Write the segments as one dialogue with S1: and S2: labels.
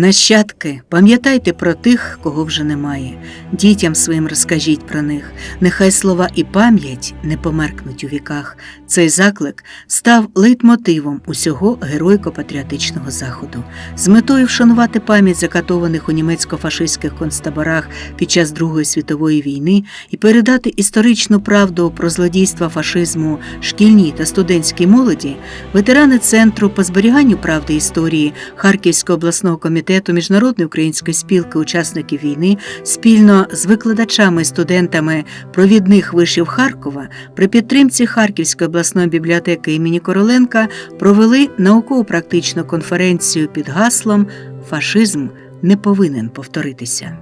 S1: Нащадки, пам'ятайте про тих, кого вже немає. Дітям своїм розкажіть про них. Нехай слова і пам'ять не померкнуть у віках. Цей заклик став лейтмотивом усього геройко-патріотичного заходу. З метою вшанувати пам'ять закатованих у німецько-фашистських концтаборах під час Другої світової війни і передати історичну правду про злодійства фашизму шкільній та студентській молоді, ветерани центру по зберіганню правди історії Харківського обласного комітету Міжнародної української спілки учасників війни спільно з викладачами і студентами провідних вишів Харкова при підтримці Харківської обласної бібліотеки імені Короленка провели науково-практичну конференцію під гаслом Фашизм не повинен повторитися.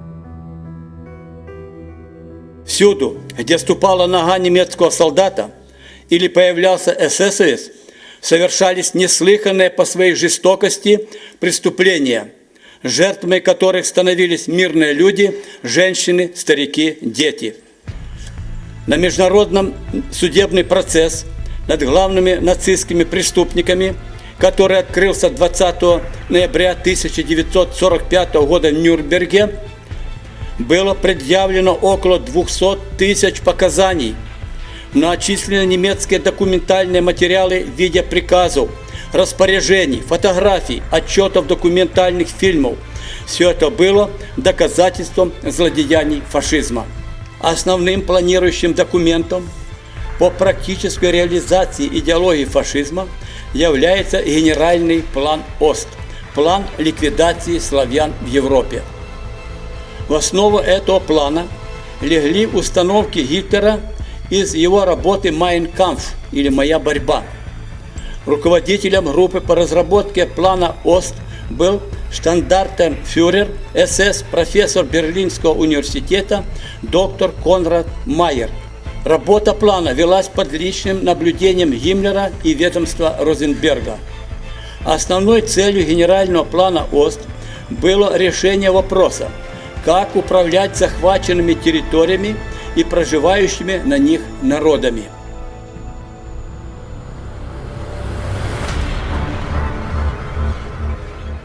S2: Всюду, где ступала нога немецкого солдата или появлялся эсэсовец, совершались неслыханные по своей жестокости преступления, жертвами которых становились мирные люди, женщины, старики, дети. На международном судебный процесс над главными нацистскими преступниками, который открылся 20 ноября 1945 года в Нюрнберге, было предъявлено около 200 тысяч показаний. Многочисленные немецкие документальные материалы в виде приказов, распоряжений, фотографий, отчетов документальных фильмов. Все это было доказательством злодеяний фашизма. Основным планирующим документом по практической реализации идеологии фашизма является Генеральный план ОСТ – план ликвидации славян в Европе. В основу этого плана легли установки Гитлера из его работы «Майн Кампф» или «Моя борьба». Руководителем группы по разработке плана ОСТ был штандартенфюрер СС профессор Берлинского университета доктор Конрад Майер. Работа плана велась под личным наблюдением Гиммлера и ведомства Розенберга. Основной целью генерального плана ОСТ было решение вопроса, как управлять захваченными территориями и проживающими на них народами.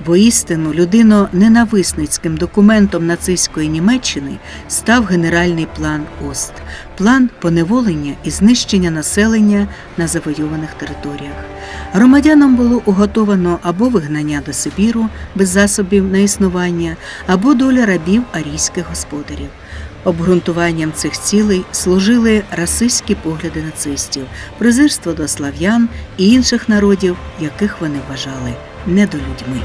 S1: Воістину, людино ненависницьким документом нацистської Німеччини став генеральний план ОСТ план поневолення і знищення населення на завойованих територіях. Громадянам було уготовано або вигнання до Сибіру без засобів на існування, або доля рабів арійських господарів. Обґрунтуванням цих цілей служили расистські погляди нацистів, презирство до слав'ян і інших народів, яких вони вважали недолюдьми.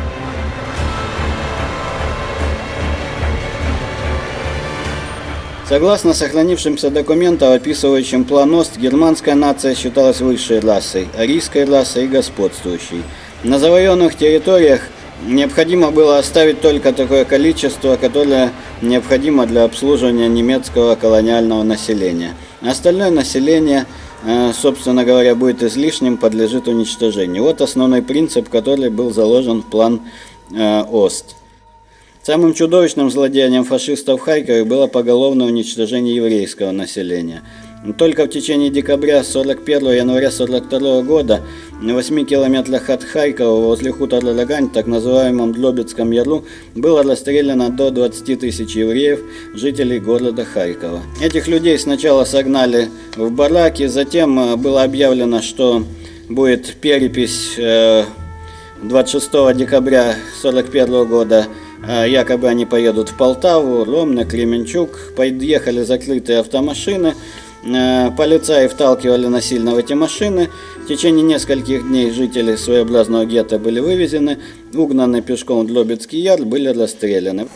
S3: Согласно сохранившимся документам, описывающим план ОСТ, германская нация считалась высшей расой, арийской расой и господствующей. На завоеванных территориях необходимо было оставить только такое количество, которое необходимо для обслуживания немецкого колониального населения. Остальное население, э, собственно говоря, будет излишним, подлежит уничтожению. Вот основной принцип, который был заложен в план э, ОСТ. Самым чудовищным злодеянием фашистов в Харькове было поголовное уничтожение еврейского населения. Только в течение декабря 41 января 42 года на 8 километрах от Харькова возле хутора Лагань, так называемом Длобецком Ярлу, было расстреляно до 20 тысяч евреев, жителей города Харькова. Этих людей сначала согнали в бараки, затем э, было объявлено, что будет перепись э, 26 декабря 1941 года якобы они поедут в Полтаву, Ромны, Кременчук. Подъехали закрытые автомашины. Э, Полицаи вталкивали насильно в эти машины. В течение нескольких дней жители своеобразного гетто были вывезены, угнаны пешком в Длобецкий яр, были расстреляны.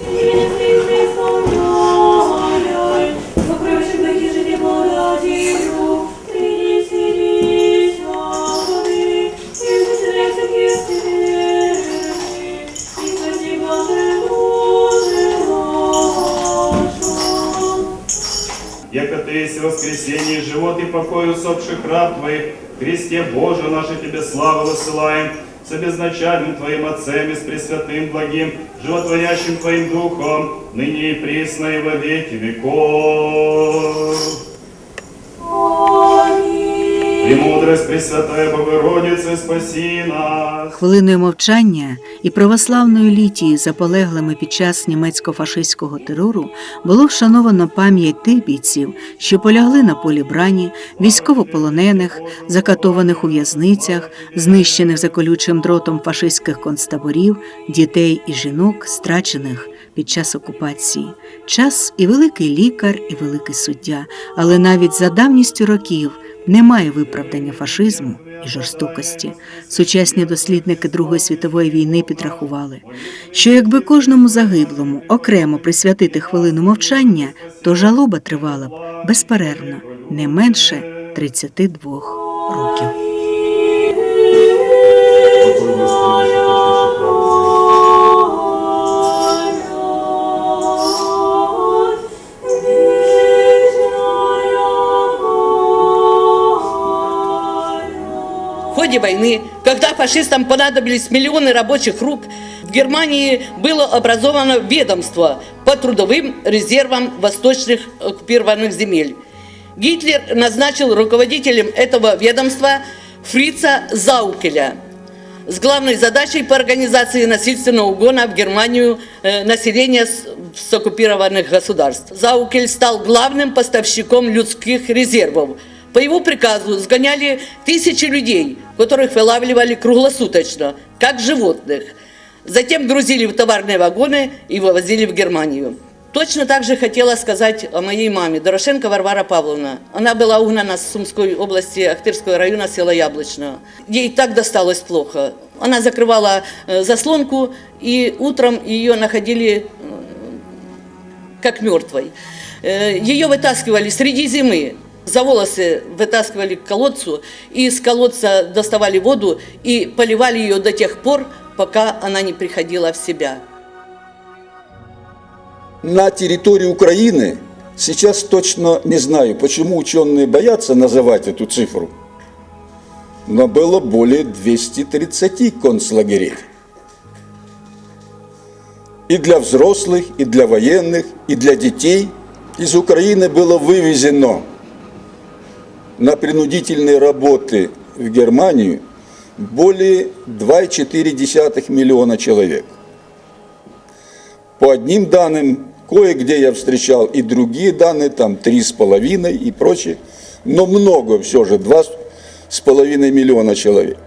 S4: Воскресенье, живот и покой усопших раб твоих, Христе Боже, наше тебе славу высылаем, с обезначальным Твоим Отцем и с Пресвятым Благим, животворящим Твоим Духом, ныне и присно и во веки веков. Ему Премудрость Пресвятая Богородице, спаси нас.
S1: Хвилиною мовчання і православною літією за полеглими під час німецько-фашистського терору було вшановано пам'ять тих бійців, що полягли на полі брані, військовополонених, закатованих у в'язницях, знищених за колючим дротом фашистських концтаборів, дітей і жінок, страчених під час окупації. Час і великий лікар, і великий суддя, але навіть за давністю років немає виправдання фашизму і жорстокості. Сучасні дослідники Другої світової війни підрахували, що якби кожному загиблому окремо присвятити хвилину мовчання, то жалоба тривала б безперервно не менше 32 років.
S5: Ходе войны, когда фашистам понадобились миллионы рабочих рук, в Германии было образовано ведомство по трудовым резервам восточных оккупированных земель. Гитлер назначил руководителем этого ведомства Фрица Заукеля с главной задачей по организации насильственного угона в Германию э, населения с, с оккупированных государств. Заукель стал главным поставщиком людских резервов. По его приказу сгоняли тысячи людей, которых вылавливали круглосуточно, как животных. Затем грузили в товарные вагоны и вывозили в Германию. Точно так же хотела сказать о моей маме, Дорошенко Варвара Павловна. Она была угнана с Сумской области Ахтырского района села Яблочного. Ей так досталось плохо. Она закрывала э, заслонку, и утром ее находили э, как мертвой. Э, Ее вытаскивали среди зимы, за волосы вытаскивали к колодцу, и из колодца доставали воду и поливали ее до тех пор, пока она не приходила в себя.
S6: на территории Украины, сейчас точно не знаю, почему ученые боятся называть эту цифру, но было более 230 концлагерей. И для взрослых, и для военных, и для детей из Украины было вывезено на принудительные работы в Германию более 2,4 миллиона человек. По одним данным, кое-где я встречал и другие данные, там три с половиной и прочее, но много все же, два с половиной миллиона человек.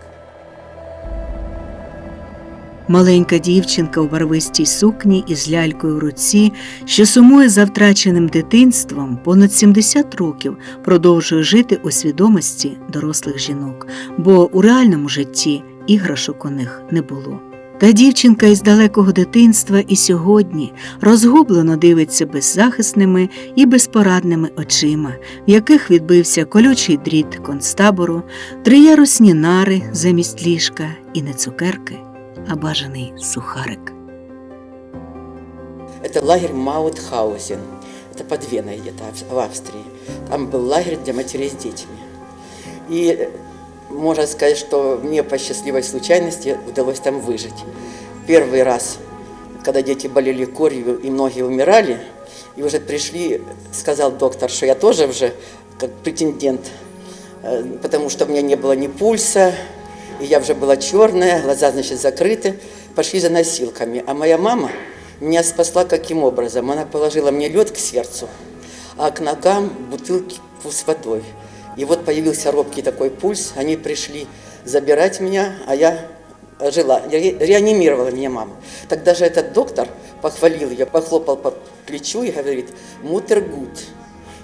S1: Маленька дівчинка у барвистій сукні із лялькою в руці, що сумує за втраченим дитинством, понад 70 років продовжує жити у свідомості дорослих жінок, бо у реальному житті іграшок у них не було. Та дівчинка із далекого дитинства і сьогодні розгублено дивиться беззахисними і безпорадними очима, в яких відбився колючий дріт концтабору, триярусні нари замість ліжка і не цукерки, бажаний сухарик.
S5: Это лагерь Маутхаузен. Это под Веной где-то в Австрии. Там был лагерь для матерей с детьми. И э, можно сказать, что мне по счастливой случайности удалось там выжить. Первый раз, когда дети болели корью и многие умирали, и уже пришли, сказал доктор, что я тоже уже как претендент, э, потому что у меня не было ни пульса, и я уже была черная, глаза, значит, закрыты, пошли за носилками. А моя мама меня спасла каким образом? Она положила мне лед к сердцу, а к ногам бутылки с водой. И вот появился робкий такой пульс, они пришли забирать меня, а я жила, ре- реанимировала меня мама. Тогда же этот доктор похвалил ее, похлопал по плечу и говорит, мутер гуд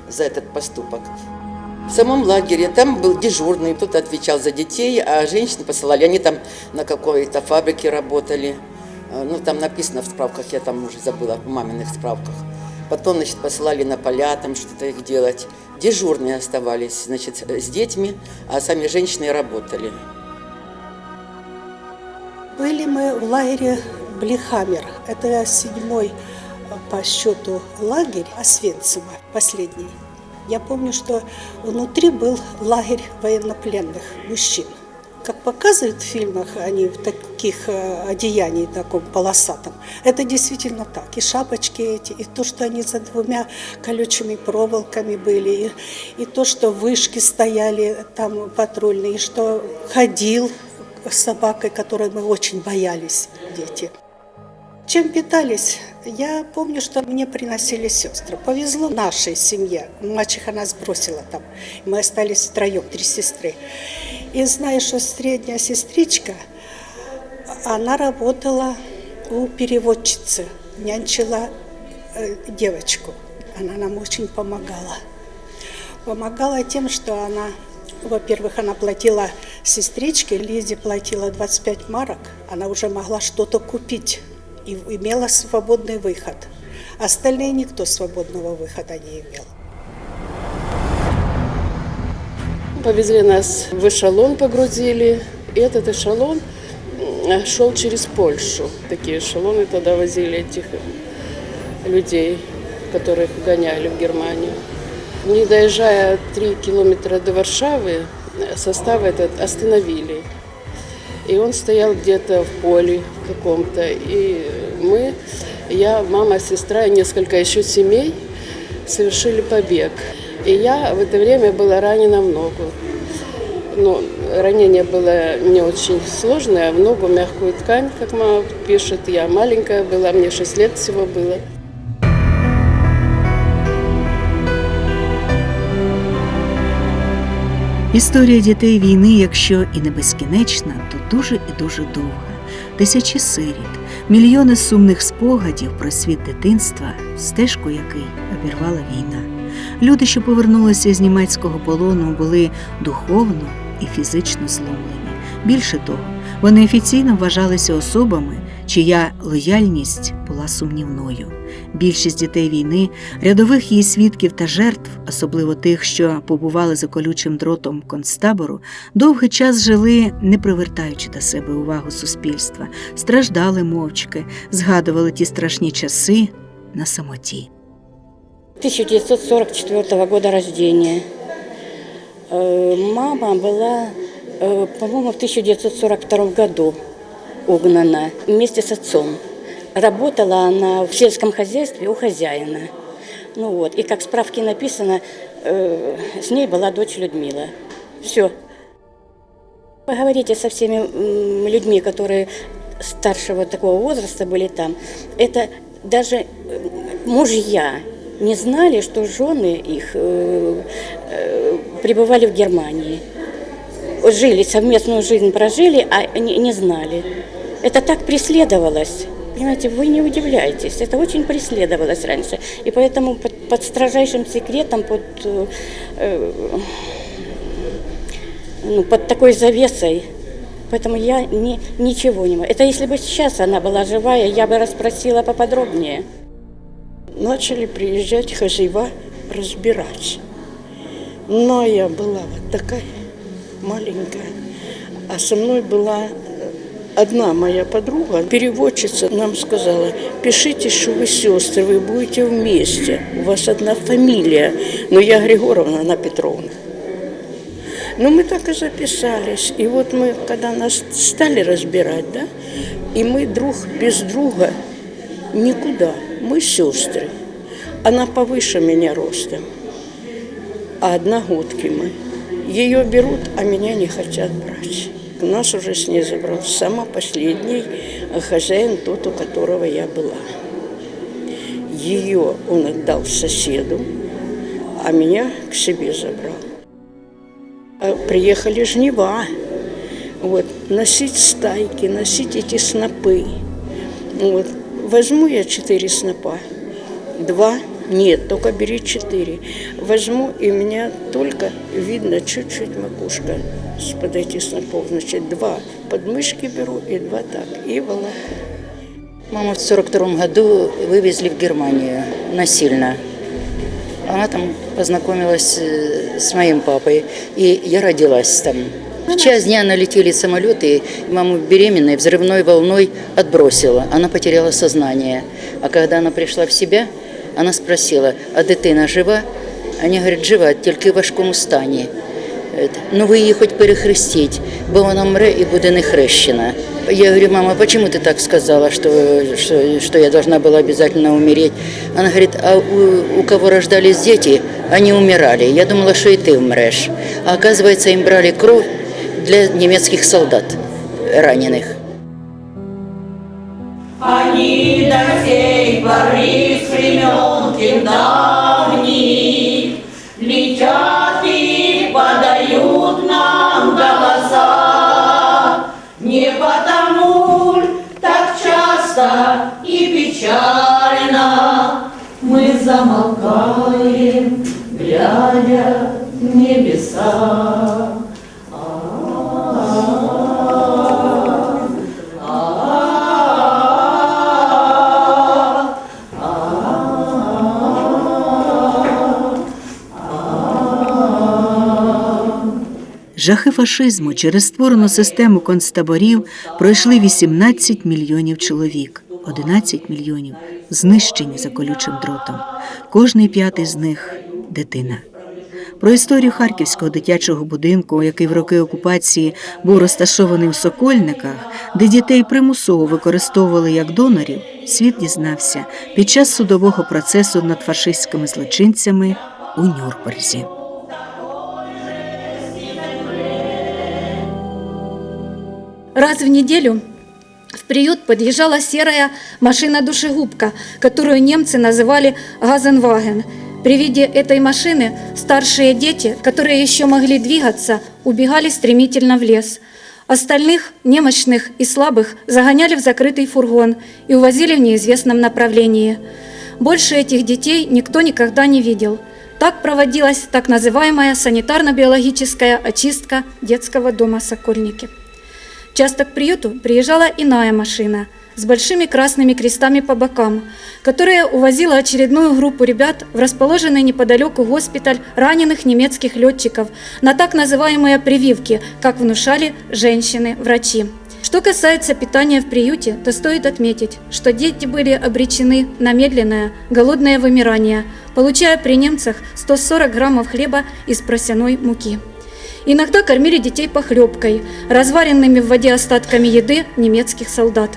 S5: за этот поступок. В самом лагере там был дежурный, кто-то отвечал за детей, а женщин посылали, они там на какой-то фабрике работали. Э, Ну, там написано в справках, я там уже забыла, в маминых справках. Потом, значит, посылали на поля, там что-то их делать. Дежурные оставались, значит, с детьми, а сами женщины работали.
S7: Были мы в лагере Блихаммер. Это седьмой по счету лагерь Освенцима, последний. Я помню, что внутри был лагерь военнопленных мужчин. как показывают в фильмах, они в таких э, одеяний таком полосатом, это действительно так. И шапочки эти, и то, что они за двумя колючими проволоками были, и, и то, что вышки стояли там патрульные, и что ходил с собакой, которой мы очень боялись, дети. Чем питались? Я помню, что мне приносили сестры. Повезло нашей семье. Мачеха нас бросила там. Мы остались втроем, три сестры. И знаю, что средняя сестричка, она работала у переводчицы, нянчила э, девочку. Она нам очень помогала. Помогала тем, что она, во-первых, она платила сестричке, Лизе платила 25 марок, она уже могла что-то купить и имела свободный выход. Остальные никто свободного выхода не имел.
S8: Повезли нас в эшелон, погрузили. И этот эшелон м, шел через Польшу. Такие эшелоны тогда возили этих людей, которых гоняли в Германию. Не доезжая три километра до Варшавы, состав этот остановили. И он стоял где-то в поле каком-то. И мы, я, мама, сестра и несколько еще семей совершили побег. И я в это время была ранена в ногу. Ну, ранение было не очень сложное, в ногу мягкую ткань, как мама пишет. Я маленькая была, мне 6 лет всего было.
S1: Історія дітей війни, якщо і не безкінечна, то дуже і дуже довга. Тисячі сиріт, мільйони сумних спогадів про світ дитинства, стежку який обірвала війна. Люди, що повернулися з німецького полону, були духовно і фізично зломлені. Більше того, вони офіційно вважалися особами, чия лояльність була сумнівною. Більшість дітей війни, рядових її свідків та жертв, особливо тих, що побували за колючим дротом концтабору, довгий час жили, не привертаючи до себе увагу суспільства, страждали мовчки, згадували ті страшні часи на самоті.
S9: 1944 года рождения. Э, Мама была, э, по-моему, в 1942 году угнана вместе с отцом. Работала она в сельском хозяйстве у хозяина. Ну вот, и как в справке написано, э, с ней была дочь Людмила. Все. Поговорите со всеми людьми, которые старшего такого возраста были там. Это даже э, мужья не знали, что жены их э, э, пребывали в Германии. Жили, совместную жизнь прожили, а не, не знали. Это так преследовалось. Понимаете, вы не удивляйтесь, это очень преследовалось раньше. И поэтому под, под строжайшим секретом, под, э, ну, под такой завесой. Поэтому я ни, ничего не могу. Это если бы сейчас она была живая, я бы расспросила поподробнее.
S10: начали приезжать хозяева разбирать. Но я была вот такая маленькая, а со мной была э, одна моя подруга, переводчица, нам сказала, пишите, что вы сестры, вы будете вместе, у вас одна фамилия, но я Григоровна, она Петровна. Ну, мы так и записались. И вот мы, когда нас стали разбирать, да, и мы друг без друга никуда. Мы сестры. Она повыше меня ростом. А одногодки мы. Ее берут, а меня не хотят брать. Нас уже с ней забрал сама последний хозяин, тот, у которого я была. Ее он отдал соседу, а меня к себе забрал. А Приехали жнива. Вот, носить стайки, носить эти снопы. Вот, возьму я четыре снопа, два, нет, только бери четыре. Возьму, и меня только видно чуть-чуть макушка с-под этих снопов. Значит, два подмышки беру и два так, и волоку.
S11: Маму в 42 году вывезли в Германию насильно. Она там познакомилась э, с моим папой, и я родилась там. В час дня налетели самолеты, и маму беременной взрывной волной отбросила. Она потеряла сознание. А когда она пришла в себя, она спросила, а дитина жива? Они говорят, жива, тільки в важкому стані. Ет, Ну ви її хоч перехрестіть, бо вона мре і буде не хрещена. Я говорю, мама, почему ты так сказала, что, что, что я должна была обязательно умереть? Она говорит, а у, у кого рождались дети, они умирали. Я думала, что и ты умрешь. А оказывается, им брали кровь для немецких солдат раненых.
S12: Они до сей поры с времен давних Летят и подают нам голоса. Не потому так часто и печально Мы замолкаем,
S1: Жахи фашизму через створену систему концтаборів пройшли 18 мільйонів чоловік, 11 мільйонів знищені за колючим дротом. Кожний п'ятий з них дитина. Про історію харківського дитячого будинку, який в роки окупації був розташований у Сокольниках, де дітей примусово використовували як донорів, світ дізнався під час судового процесу над фашистськими злочинцями у Нюрнберзі.
S13: Раз в неделю в приют подъезжала серая машина-душегубка, которую немцы называли «Газенваген». При виде этой машины старшие дети, которые еще могли двигаться, убегали стремительно в лес. Остальных, немощных и слабых, загоняли в закрытый фургон и увозили в неизвестном направлении. Больше этих детей никто никогда не видел. Так проводилась так называемая санитарно-биологическая очистка детского дома «Сокольники». Часто к приюту приезжала иная машина с большими красными крестами по бокам, которая увозила очередную группу ребят в расположенный неподалеку госпиталь раненых немецких летчиков на так называемые прививки, как внушали женщины-врачи. Что касается питания в приюте, то стоит отметить, что дети были обречены на медленное, голодное вымирание, получая при немцах 140 граммов хлеба из просяной муки. Иногда кормили детей похлебкой, разваренными в воде остатками еды немецких солдат.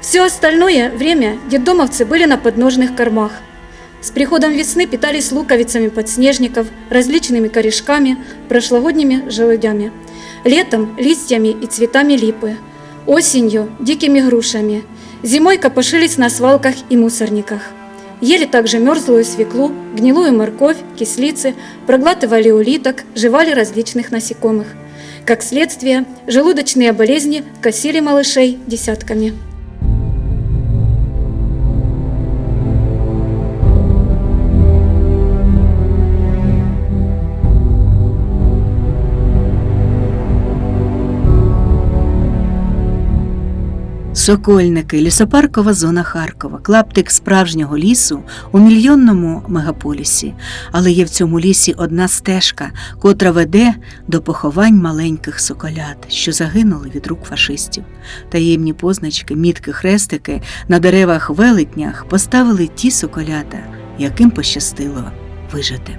S13: Все остальное время детдомовцы были на подножных кормах. С приходом весны питались луковицами подснежников, различными корешками, прошлогодними желудями. Летом – листьями и цветами липы. Осенью – дикими грушами. Зимой копошились на свалках и мусорниках. Ели также мерзлую свеклу, гнилую морковь, кислицы, проглатывали улиток, жевали различных насекомых. Как следствие, желудочные болезни косили малышей десятками.
S1: Сокольники, лісопаркова зона Харкова, клаптик справжнього лісу у мільйонному мегаполісі. Але є в цьому лісі одна стежка, котра веде до поховань маленьких соколят, що загинули від рук фашистів. Таємні позначки, мітки, хрестики на деревах велетнях поставили ті соколята, яким пощастило вижити.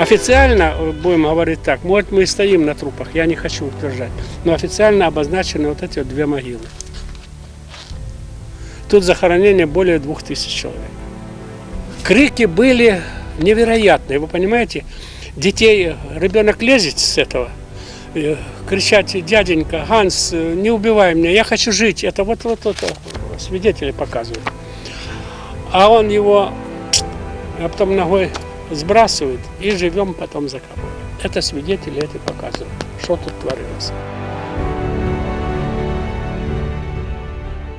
S14: Официально, э, будем говорить так, может мы и стоим на трупах, я не хочу утверждать, но официально обозначены вот эти вот две могилы. Тут захоронение более двух тысяч человек. Крики были невероятные, вы понимаете? Детей, ребенок лезет с этого, э, кричать, дяденька, Ганс, э, не убивай меня, я хочу жить. Это вот вот это свидетели показывают. А он его, а потом ногой сбрасывают и живем потом закапываем. Это свидетели это показывают, что тут творилось.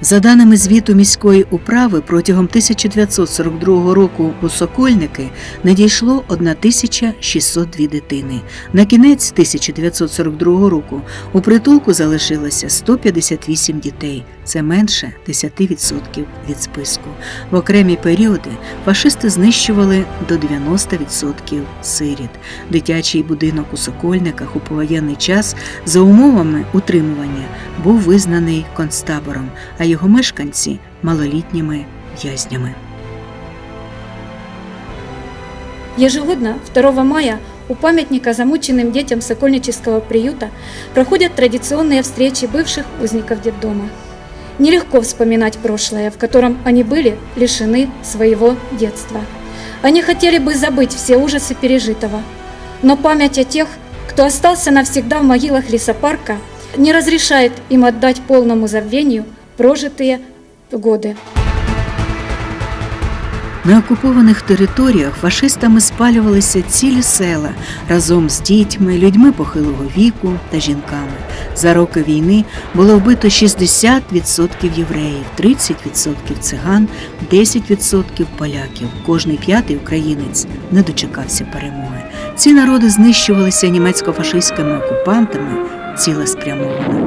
S1: За даними звіту міської управи, протягом 1942 року у Сокольники надійшло 1602 дитини. На кінець 1942 року у притулку залишилося 158 дітей. Це менше 10% від списку. В окремі періоди фашисти знищували до 90% сиріт. Дитячий будинок у Сокольниках у повоєнний час за умовами утримування був визнаний концтабором, а його мешканці малолітніми в'язнями.
S13: Ежегодно 2 мая у памятника замученным детям Сокольнического приюта проходят традиционные встречи бывших узников детдома. Нелегко вспоминать прошлое, в котором они были лишены своего детства. Они хотели бы забыть все ужасы пережитого, но память о тех, кто остался навсегда в могилах лесопарка, не разрешает им отдать полному забвению прожитые годы.
S1: На окупованих територіях фашистами спалювалися цілі села разом з дітьми, людьми похилого віку та жінками. За роки війни було вбито 60% євреїв, 30% циган, 10% поляків. Кожний п'ятий українець не дочекався перемоги. Ці народи знищувалися німецько-фашистськими окупантами цілеспрямовано.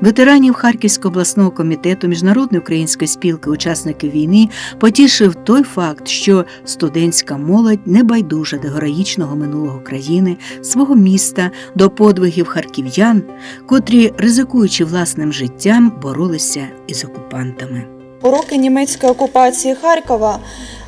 S1: Ветеранів Харківського обласного комітету Міжнародної української спілки учасників війни потішив той факт, що студентська молодь не байдужа до героїчного минулого країни, свого міста, до подвигів харків'ян, котрі, ризикуючи власним життям, боролися із окупантами.
S15: У роки німецької окупації Харкова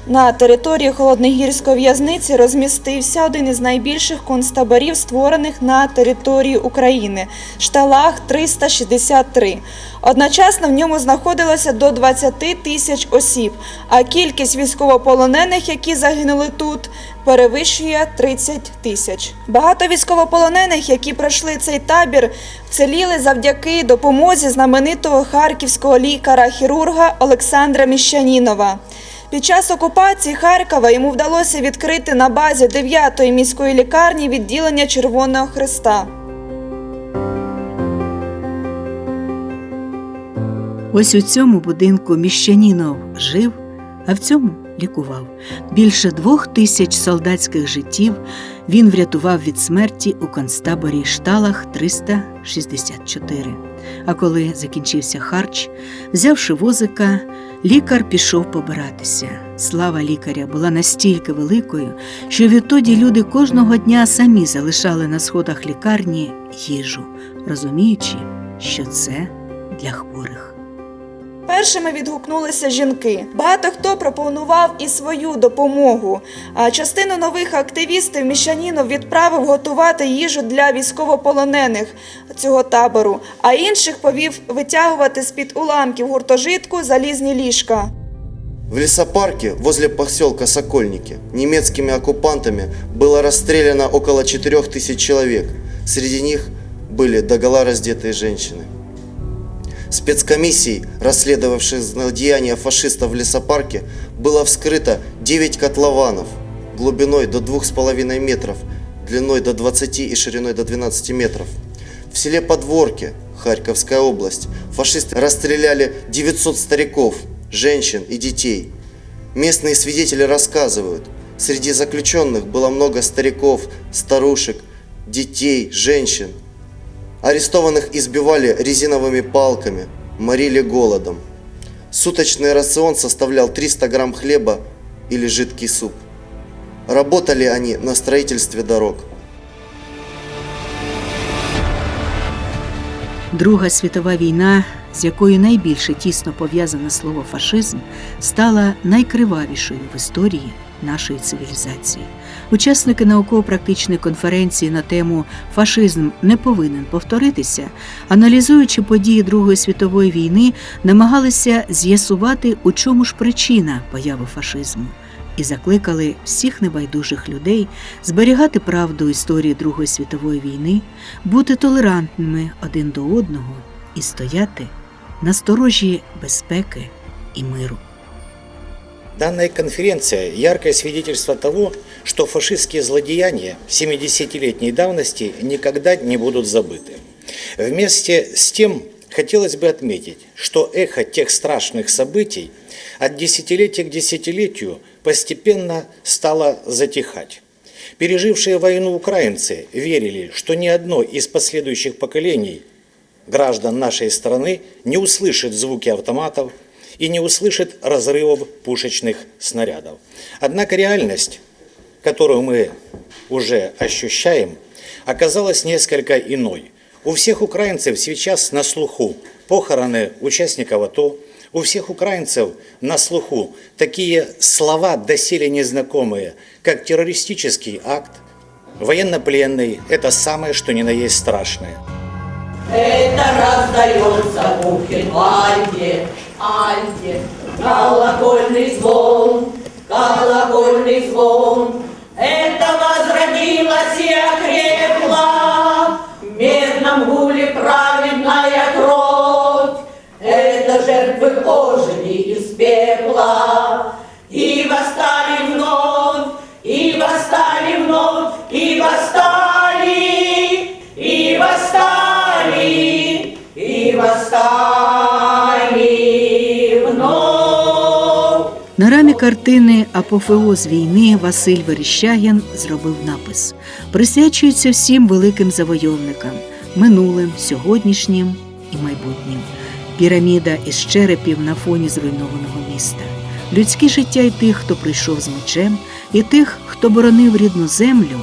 S15: на території Холодногірської в'язниці розмістився один із найбільших концтаборів, створених на території України шталах 363. Одночасно в ньому знаходилося до 20 тисяч осіб, а кількість військовополонених, які загинули тут, перевищує 30 тисяч. Багато військовополонених, які пройшли цей табір, вціліли завдяки допомозі знаменитого харківського лікаря-хірурга Олександра Міщанінова. Під час окупації Харкова йому вдалося відкрити на базі 9-ї міської лікарні відділення Червоного Христа.
S1: Ось у цьому будинку міщанінов жив, а в цьому лікував. Більше двох тисяч солдатських життів він врятував від смерті у концтаборі Шталах 364. А коли закінчився харч, взявши возика, лікар пішов побиратися. Слава лікаря була настільки великою, що відтоді люди кожного дня самі залишали на сходах лікарні їжу, розуміючи, що це для хворих.
S15: Першими відгукнулися жінки. Багато хто пропонував і свою допомогу. А частину нових активістів Міщанінов відправив готувати їжу для військовополонених цього табору, а інших повів витягувати з-під уламків гуртожитку залізні ліжка.
S16: В лесопарке возле поселка Сокольники немецкими оккупантами было расстреляно около 4000 человек. Среди них были догола раздетые женщины. Спецкомиссией, расследовавшей злодеяния фашистов в лесопарке, было вскрыто 9 котлованов глубиной до 2,5 метров, длиной до 20 и шириной до 12 метров. В селе Подворки, Харьковская область, фашисты расстреляли 900 стариков, женщин и детей. Местные свидетели рассказывают, среди заключенных было много стариков, старушек, детей, женщин. Арестованных избивали резиновыми палками, морили голодом. Суточный рацион составлял 300 грамм хлеба или жидкий суп. Работали они на строительстве дорог.
S1: Друга світова війна, з якою найбільше тісно пов'язане слово фашизм, стала найкривавішою в історії нашої цивілізації. Учасники науково-практичної конференції на тему Фашизм не повинен повторитися, аналізуючи події Другої світової війни, намагалися з'ясувати, у чому ж причина появи фашизму. І закликали всіх небайдужих людей зберігати правду історії Другої світової війни, бути толерантними один до одного і стояти на сторожі безпеки і миру.
S17: Данная конференция – яркое свидетельство того, что фашистские злодеяния 70-летней давности никогда не будут забыты. Вместе с тем хотелось бы отметить, что эхо тех страшных событий от десятилетия к десятилетию постепенно стало затихать. Пережившие войну украинцы верили, что ни одно из последующих поколений граждан нашей страны не услышит звуки автоматов, и не услышит разрывов пушечных снарядов. Однако реальность, которую мы уже ощущаем, оказалась несколько иной. У всех украинцев сейчас на слуху похороны участников АТО, У всех украинцев на слуху такие слова доселе незнакомые, как террористический акт, военнопленный – это самое, что ни на есть страшное.
S12: Это раздается в Бухенвальде, Альде, колокольный звон, колокольный звон. Это возродилась и окрепла в медном гуле праведная кровь. Это жертвы ожили из пепла и восстали
S1: картини Апофеоз війни Василь Верещагін зробив напис: присвячується всім великим завойовникам, минулим, сьогоднішнім і майбутнім. Піраміда із черепів на фоні зруйнованого міста. Людське життя й тих, хто прийшов з мечем, і тих, хто боронив рідну землю.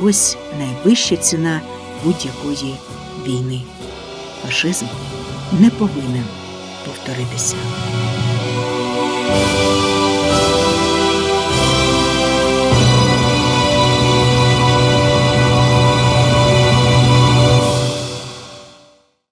S1: Ось найвища ціна будь-якої війни. Фашизм не повинен повторитися.